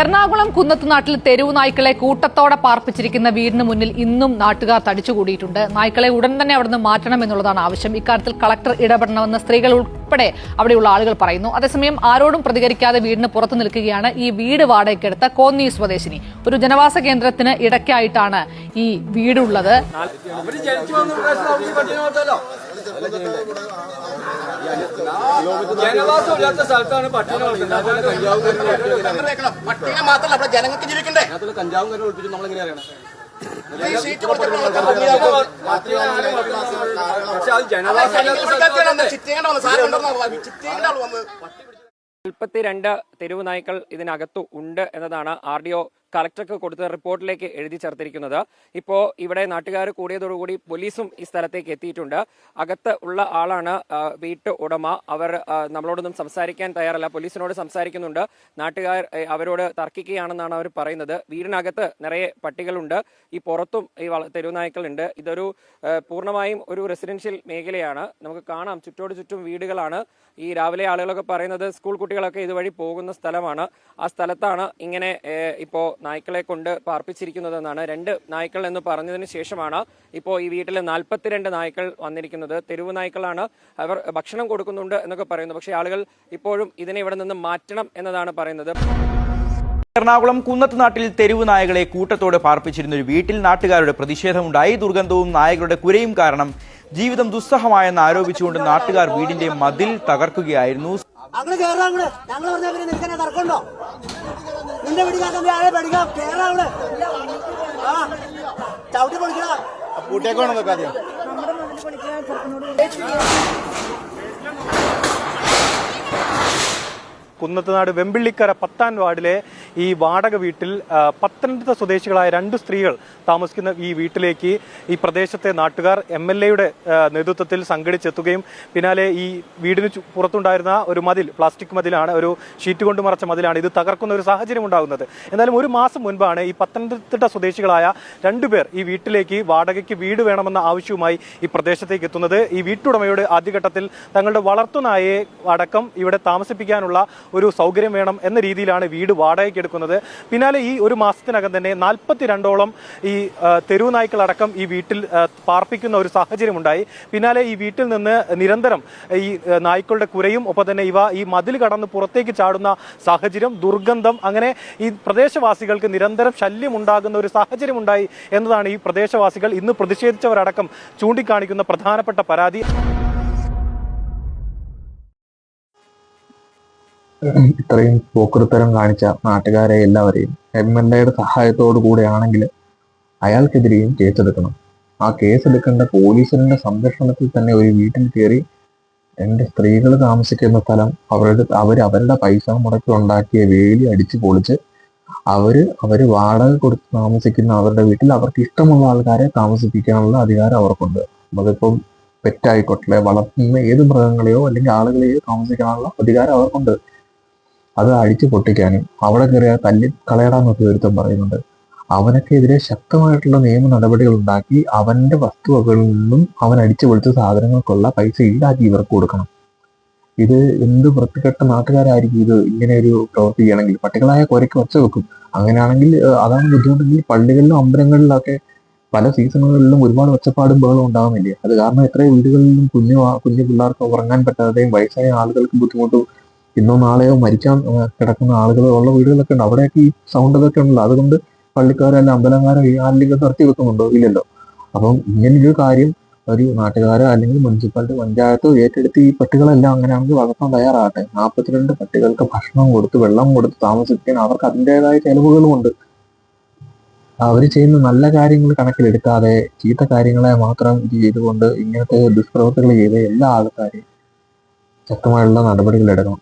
എറണാകുളം കുന്നത്തുനാട്ടിൽ തെരുവു നായ്ക്കളെ കൂട്ടത്തോടെ പാർപ്പിച്ചിരിക്കുന്ന വീടിന് മുന്നിൽ ഇന്നും നാട്ടുകാർ തടിച്ചുകൂടിയിട്ടുണ്ട്. നായ്ക്കളെ ഉടൻ തന്നെ അവിടുന്ന് മാറ്റണം എന്നുള്ളതാണ് ആവശ്യം. ഇക്കാര്യത്തിൽ കളക്ടർ ഇടപെടണമെന്ന് സ്ത്രീകൾ ഉൾപ്പെടെ അവിടെയുള്ള ആളുകൾ പറയുന്നു. അതേസമയം ആരോടും പ്രതികരിക്കാതെ വീടിന് പുറത്തു നിൽക്കുകയാണ് ഈ വീട് വാടകയ്ക്കെടുത്ത കോന്നി സ്വദേശിനി. ഒരു ജനവാസ കേന്ദ്രത്തിന് ഇടയ്ക്കായിട്ടാണ് ഈ വീടുള്ളത്. അവർ ജനിച്ചു വന്ന പ്രദേശം അവർക്ക് പട്ടിണി കൊടുത്തല്ലോ ജനവാസം ഇല്ലാത്ത സ്ഥലത്താണ് പട്ടിണി മാത്രമല്ല ജനങ്ങൾക്ക് ജീവിക്കണ്ടേ കഞ്ചാവും കാര്യം ഒളിപ്പിച്ചു നമ്മളെങ്ങനെ അറിയണം ഈ കൊടുത്തിട്ട് പക്ഷെ അത് സ്ഥലത്താണ് വന്ന് സാധനം ഉണ്ടെന്നാ വന്ന് നാൽപ്പത്തിരണ്ട് തെരുവ് നായ്ക്കൾ ഇതിനകത്തു ഉണ്ട് എന്നതാണ് ആർ ഡി ഒ കളക്ടർക്ക് കൊടുത്ത റിപ്പോർട്ടിലേക്ക് എഴുതി ചേർത്തിരിക്കുന്നത്. ഇപ്പോൾ ഇവിടെ നാട്ടുകാർ കൂടിയതോടുകൂടി പോലീസും ഈ സ്ഥലത്തേക്ക് എത്തിയിട്ടുണ്ട്. അകത്ത് ഉള്ള ആളാണ് വീട്ട് ഉടമ. അവർ നമ്മളോടൊന്നും സംസാരിക്കാൻ തയ്യാറല്ല. പോലീസിനോട് സംസാരിക്കുന്നുണ്ട്. നാട്ടുകാർ അവരോട് തർക്കിക്കുകയാണെന്നാണ് അവർ പറയുന്നത്. വീടിനകത്ത് നിറയെ പട്ടികളുണ്ട്. ഈ പുറത്തും ഈ വള- തെരുവ് നായ്ക്കളുണ്ട് ഇതൊരു പൂർണമായും ഒരു റെസിഡൻഷ്യൽ മേഖലയാണ്. നമുക്ക് കാണാം. ചുറ്റോട് ചുറ്റും വീടുകളാണ്. ഈ രാവിലെ ആളുകളൊക്കെ പറയുന്നത് സ്കൂൾ കുട്ടികളൊക്കെ ഇതുവഴി പോകുന്ന സ്ഥലമാണ്. ആ സ്ഥലത്താണ് ഇങ്ങനെ ഇപ്പോൾ ഇപ്പോ നായ്ക്കളെ കൊണ്ട് പാർപ്പിച്ചിരിക്കുന്നതെന്നാണ്. രണ്ട് നായ്ക്കൾ എന്ന് പറഞ്ഞതിന് ശേഷമാണ് ഇപ്പോൾ ഈ വീട്ടിൽ നാൽപ്പത്തിരണ്ട് നായ്ക്കൾ വന്നിരിക്കുന്നത്. തെരുവ് നായ്ക്കളാണ് അവർ ഭക്ഷണം കൊടുക്കുന്നുണ്ട് എന്നൊക്കെ പറയുന്നു. പക്ഷേ ആളുകൾ ഇപ്പോഴും ഇതിനെ ഇവിടെ നിന്ന് മാറ്റണം എന്നതാണ് പറയുന്നത്. എറണാകുളം കുന്നത്ത് നാട്ടിൽ തെരുവ് നായകളെ കൂട്ടത്തോടെ പാർപ്പിച്ചിരുന്ന ഒരു വീട്ടിൽ നാട്ടുകാരുടെ പ്രതിഷേധമുണ്ടായി. ദുർഗന്ധവും നായകളുടെ കുരയും കാരണം ജീവിതം ദുസ്സഹമായെന്ന് ആരോപിച്ചുകൊണ്ട് നാട്ടുകാർ വീടിന്റെ മതിൽ തകർക്കുകയായിരുന്നു. ഞങ്ങൾ പിന്നെ തർക്കമുണ്ടോ? നിന്റെ പിടിക്കാൻ ആളെ പഠിക്കാം കേറാ അങ്ങോട്ട് ആ ചവിട്ടി പൊളിക്കണം കൂട്ടിയേക്കോണം വെക്കാതെയോ കുന്നത്തുനാട് വെമ്പിള്ളിക്കര പത്താൻ വാർഡിലെ ഈ വാടക വീട്ടിൽ പത്തനംതിട്ട സ്വദേശികളായ രണ്ട് സ്ത്രീകൾ താമസിക്കുന്ന ഈ വീട്ടിലേക്ക് ഈ പ്രദേശത്തെ നാട്ടുകാർ എം എൽ എയുടെ നേതൃത്വത്തിൽ സംഘടിച്ചെത്തുകയും പിന്നാലെ ഈ വീടിന് പുറത്തുണ്ടായിരുന്ന ഒരു മതിൽ പ്ലാസ്റ്റിക് മതിലാണ് ഒരു ഷീറ്റ് കൊണ്ട് മറച്ച മതിലാണ് ഇത് തകർക്കുന്ന ഒരു സാഹചര്യം ഉണ്ടാകുന്നത്. എന്നാലും ഒരു മാസം മുൻപാണ് ഈ പത്തനംതിട്ട സ്വദേശികളായ രണ്ടുപേർ ഈ വീട്ടിലേക്ക് വാടകയ്ക്ക് വീട് വേണമെന്ന ആവശ്യവുമായി ഈ പ്രദേശത്തേക്ക് എത്തുന്നത്. ഈ വീട്ടുടമയുടെ ആദ്യഘട്ടത്തിൽ തങ്ങളുടെ വളർത്തുനായയെ അടക്കം ഇവിടെ താമസിപ്പിക്കാനുള്ള ഒരു സൗകര്യം വേണം എന്ന രീതിയിലാണ് വീട് വാടകയ്ക്ക് എടുക്കുന്നത്. പിന്നാലെ ഈ ഒരു മാസത്തിനകം തന്നെ നാൽപ്പത്തിരണ്ടോളം ഈ ആ, തെരുവ് നായ്ക്കളടക്കം ഈ വീട്ടിൽ പാർപ്പിക്കുന്ന ഒരു സാഹചര്യം ഉണ്ടായി പിന്നാലെ ഈ വീട്ടിൽ നിന്ന് നിരന്തരം ഈ നായ്ക്കളുടെ കുരയും ഒപ്പം തന്നെ ഇവ ഈ മതിൽ കടന്ന് പുറത്തേക്ക് ചാടുന്ന സാഹചര്യം ദുർഗന്ധം അങ്ങനെ ഈ പ്രദേശവാസികൾക്ക് നിരന്തരം ശല്യം ഉണ്ടാകുന്ന ഒരു സാഹചര്യം ഉണ്ടായി എന്നതാണ് ഈ പ്രദേശവാസികൾ ഇന്ന് പ്രതിഷേധിച്ചവരടക്കം ചൂണ്ടിക്കാണിക്കുന്ന പ്രധാനപ്പെട്ട പരാതി. ഇത്രയും പോക്കൃത്തരം കാണിച്ച നാട്ടുകാരെ എല്ലാവരെയും എം എൽ എയുടെ സഹായത്തോടു കൂടെയാണെങ്കിൽ അയാൾക്കെതിരെയും കേസെടുക്കണം. ആ കേസെടുക്കേണ്ട പോലീസിന്റെ സംരക്ഷണത്തിൽ തന്നെ ഒരു വീട്ടിൽ കയറി രണ്ട് സ്ത്രീകൾ താമസിക്കുന്ന സ്ഥലം അവരുടെ അവർ അവരുടെ പൈസ മുടക്കി ഉണ്ടാക്കിയ വേലി അടിച്ചു പൊളിച്ച് അവർ അവർ വാടക കൊടുത്ത് താമസിക്കുന്ന അവരുടെ വീട്ടിൽ അവർക്ക് ഇഷ്ടമുള്ള ആൾക്കാരെ താമസിപ്പിക്കാനുള്ള അധികാരം അവർക്കുണ്ട്. അതിപ്പം പെറ്റായിക്കോട്ടെ വളർത്തുന്ന ഏത് മൃഗങ്ങളെയോ അല്ലെങ്കിൽ ആളുകളെയോ താമസിക്കാനുള്ള അധികാരം അവർക്കുണ്ട്. അത് അടിച്ചു പൊട്ടിക്കാനും അവിടെ കയറിയ തല്ലി കളയടാന്നൊക്കെ ഒരുത്തം പറയുന്നുണ്ട്. അവനൊക്കെതിരെ ശക്തമായിട്ടുള്ള നിയമ നടപടികൾ ഉണ്ടാക്കി അവന്റെ വസ്തുവകകളിൽ നിന്നും അവൻ അടിച്ചു പൊളിച്ച സാധനങ്ങൾക്കുള്ള പൈസ ഈടാക്കി ഇവർക്ക് കൊടുക്കണം. ഇത് എന്ത് വൃത്തികെട്ട നാട്ടുകാരായിരിക്കും ഇത് ഇങ്ങനെ ഒരു പ്രവൃത്തി ചെയ്യണമെങ്കിൽ? പട്ടികളായ കുരയ്ക്ക് ഒച്ച വെക്കും. അങ്ങനെയാണെങ്കിൽ അതാണ് ബുദ്ധിമുട്ടെങ്കിൽ പള്ളികളിലും അമ്പലങ്ങളിലൊക്കെ പല സീസണുകളിലും ഒരുപാട് ഒച്ചപ്പാടും ബഹളം ഉണ്ടാവുന്നില്ലേ? അത് കാരണം എത്ര വീടുകളിലും കുഞ്ഞു കുഞ്ഞു പിള്ളേർക്ക് ഉറങ്ങാൻ പറ്റാതെയും വയസ്സായ ആളുകൾക്ക് ബുദ്ധിമുട്ടും ഇന്നോ നാളെയോ മരിക്കാൻ കിടക്കുന്ന ആളുകൾ ഉള്ള വീടുകളൊക്കെ ഉണ്ട്. അവിടെയൊക്കെ ഈ സൗണ്ട് ഇതൊക്കെ ഉണ്ടല്ലോ. അതുകൊണ്ട് പള്ളിക്കാരോ അല്ല അമ്പലക്കാരോ ഈ ആരെങ്കിലും നിർത്തി വെക്കുന്നുണ്ടോ? ഇല്ലല്ലോ. അപ്പം ഇങ്ങനൊരു കാര്യം ഒരു നാട്ടുകാരോ അല്ലെങ്കിൽ മുനിസിപ്പാലിറ്റി പഞ്ചായത്തോ ഏറ്റെടുത്ത് ഈ പട്ടികളെല്ലാം അങ്ങനെയാണെങ്കിൽ വളർത്താൻ തയ്യാറാകട്ടെ. നാൽപ്പത്തിരണ്ട് പട്ടികൾക്ക് ഭക്ഷണം കൊടുത്ത് വെള്ളം കൊടുത്ത് താമസിക്കാൻ അവർക്ക് അതിന്റെതായ ചെലവുകളുമുണ്ട് അവർ ചെയ്യുന്ന നല്ല കാര്യങ്ങൾ കണക്കിലെടുക്കാതെ ചീത്ത കാര്യങ്ങളെ മാത്രം ഇത് ചെയ്തുകൊണ്ട് ഇങ്ങനത്തെ ദുഷ്പ്രവൃത്തികൾ ചെയ്ത എല്ലാ ആൾക്കാരെയും ശക്തമായുള്ള നടപടികൾ എടുക്കണം